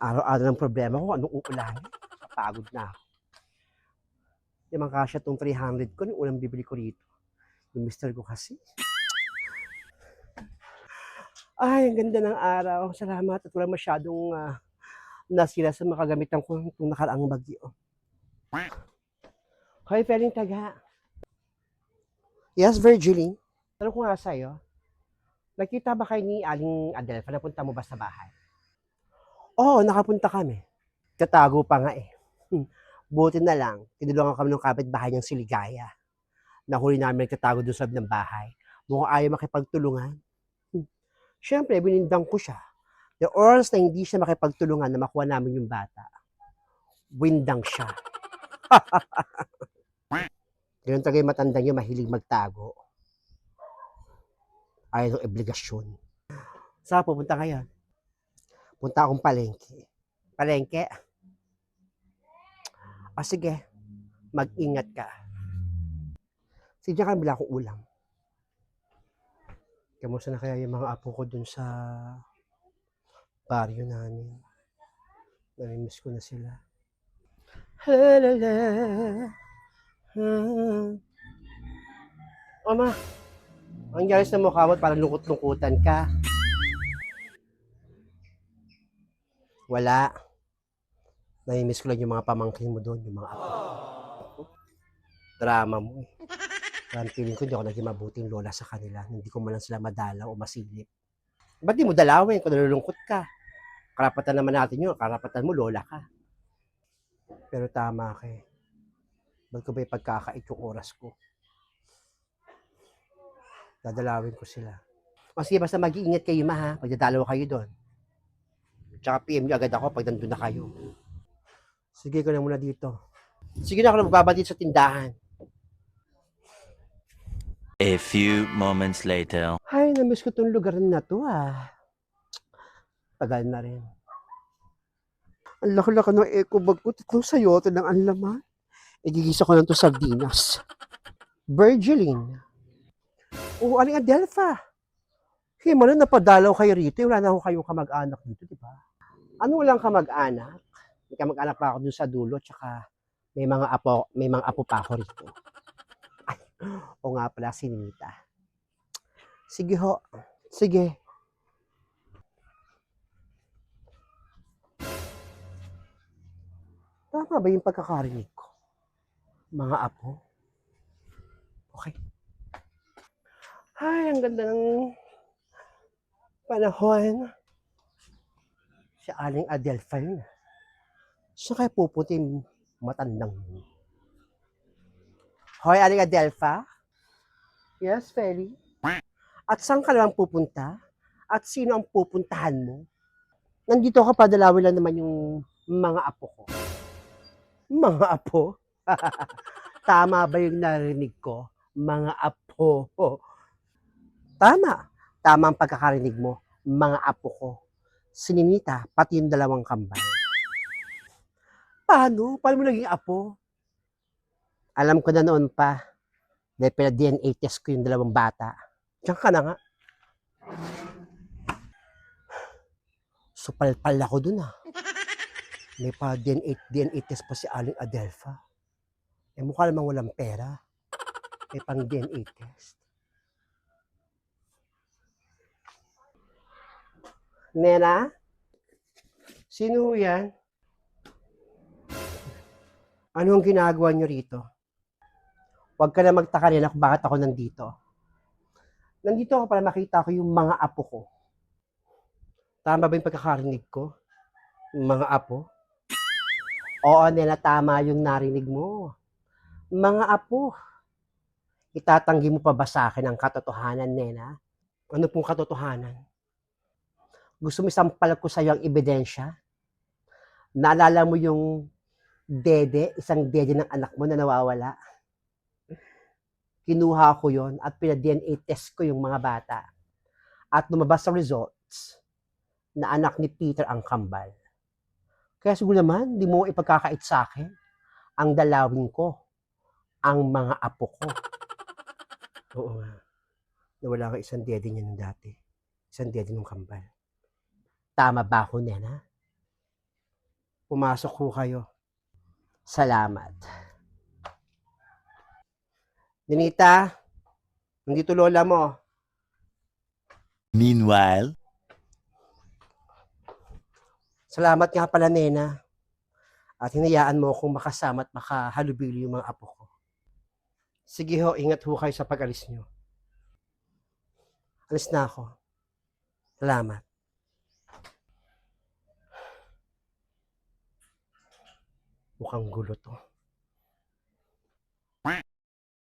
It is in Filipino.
Araw-araw ng problema ko, anong uulahin? Pagod na ako. Di man kasya tong 300 ko, yung unang bibili ko rito. Yung mister ko kasi. Ay, ang ganda ng araw. Salamat at wala masyadong ah, nasira sa makagamitan ko itong nakaraang bagyo. Hoy, Feling Taga. Yes, Virgilie. Tanong ko nga sa'yo, nakita ba kayo ni Aling Adelfa? Napunta mo ba sa bahay? Oo, nakapunta kami. Katago pa nga eh. Hmm. Buti na lang, tinulungan kami ng kapitbahay niyang si Ligaya. Nahuli namin nagtatago doon sa loob ng bahay. Mukhang ayaw makipagtulungan. Hmm. Siyempre, binindang ko siya. The oras na hindi siya makipagtulungan na makuha namin yung bata, windang siya. Ganun talaga yung matandang yung mahilig magtago. Ayaw ng obligasyon. Saan pupunta ngayon? Punta akong palengke. Palengke? Ah, sige. Mag-ingat ka. Sige ka bila akong ulam. Kamusta na kaya yung mga apo ko dun sa baryo namin? Namimiss ko na sila. Halala. Ah. Ama, ang yaris na mukha mo parang lungkot-lungkutan ka. Wala. Namimiss ko lang yung mga pamangkin mo doon, yung mga apo. Drama mo eh. Parang feeling ko hindi ako naging mabuting lola sa kanila. Hindi ko man lang sila madalaw o masilip. Ba't di mo dalawin kung nalulungkot ka? Karapatan naman natin yun. Karapatan mo, lola ka. Pero tama ka eh. Ba't ko ba ipagkakait yung oras ko? Dadalawin ko sila. O sige, basta mag-iingat kayo ma ha. Pagdadalaw kayo doon. Tsaka PM nyo agad ako pag nandun na kayo. Sige ko na muna dito. Sige na ako na magbabalik sa tindahan. A few moments later. Ay, namiss ko tong lugar na to ah. Tagal na rin. Ang laki-laki ng eco bag ko. Tatlong sayote ng ang laman. Igigisa ko lang to sardinas. Virgiline. Oo, aling Adelpha. Hima na napadalaw kayo rito. Wala na akong kayong kamag-anak dito, di ba? Ano lang kamag-anak? May kamag-anak pa ako dun sa dulo, tsaka may mga apo, may mga apo pa ako rito. Ay, o nga pala, si Nita. Sige ho. Sige. Tama ba yung pagkakarinig ko? Mga apo? Okay. Ay, ang ganda ng panahon. Si Aling Adelpha yun. Siya kaya pupunta yung matandang. Hoy, Aling Adelpha? Yes, Feli? At saan ka naman pupunta? At sino ang pupuntahan mo? Nandito ka pa, dalawin lang naman yung mga apo ko. Mga apo? Tama ba yung narinig ko? Mga apo. Tama. Tama ang pagkakarinig mo. Mga apo ko. Sininita, pati yung dalawang kambal. Paano? Paano mo naging apo? Alam ko na noon pa. Dahil pala DNA test ko yung dalawang bata. Diyan ka na nga. Supalpal ako dun ah. May pa DNA, DNA test pa si Aling Adelpha. Eh mukha namang walang pera. May pang DNA test. Nena? Sino yan? Ano ang ginagawa niyo rito? Huwag ka na magtaka nila kung bakit ako nandito. Nandito ako para makita ko yung mga apo ko. Tama ba yung pagkakarinig ko? Yung mga apo? Oo, nila tama yung narinig mo. Mga apo. Itatanggi mo pa ba sa akin ang katotohanan, Nena? Ano pong katotohanan? Gusto mo isampal ko sa iyo ang ebidensya? Naalala mo yung dede, isang dede ng anak mo na nawawala? Kinuha ko yon at pina-DNA test ko yung mga bata. At lumabas sa results na anak ni Peter ang kambal. Kaya siguro naman, di mo ipagkakait sa akin ang dalawin ko, ang mga apo ko. Oo nga. Nawala ka isang dede niya nung dati. Isang dede nung kambal. Tama ba ako, Nena? Pumasok ho kayo. Salamat. Ninita, nandito lola mo. Meanwhile, Salamat nga pala, Nena. At hinayaan mo akong makasama at makahalubilo yung mga apo ko. Sige ho, ingat ho kayo sa pag-alis nyo. Alis na ako. Salamat. Mukhang gulo to.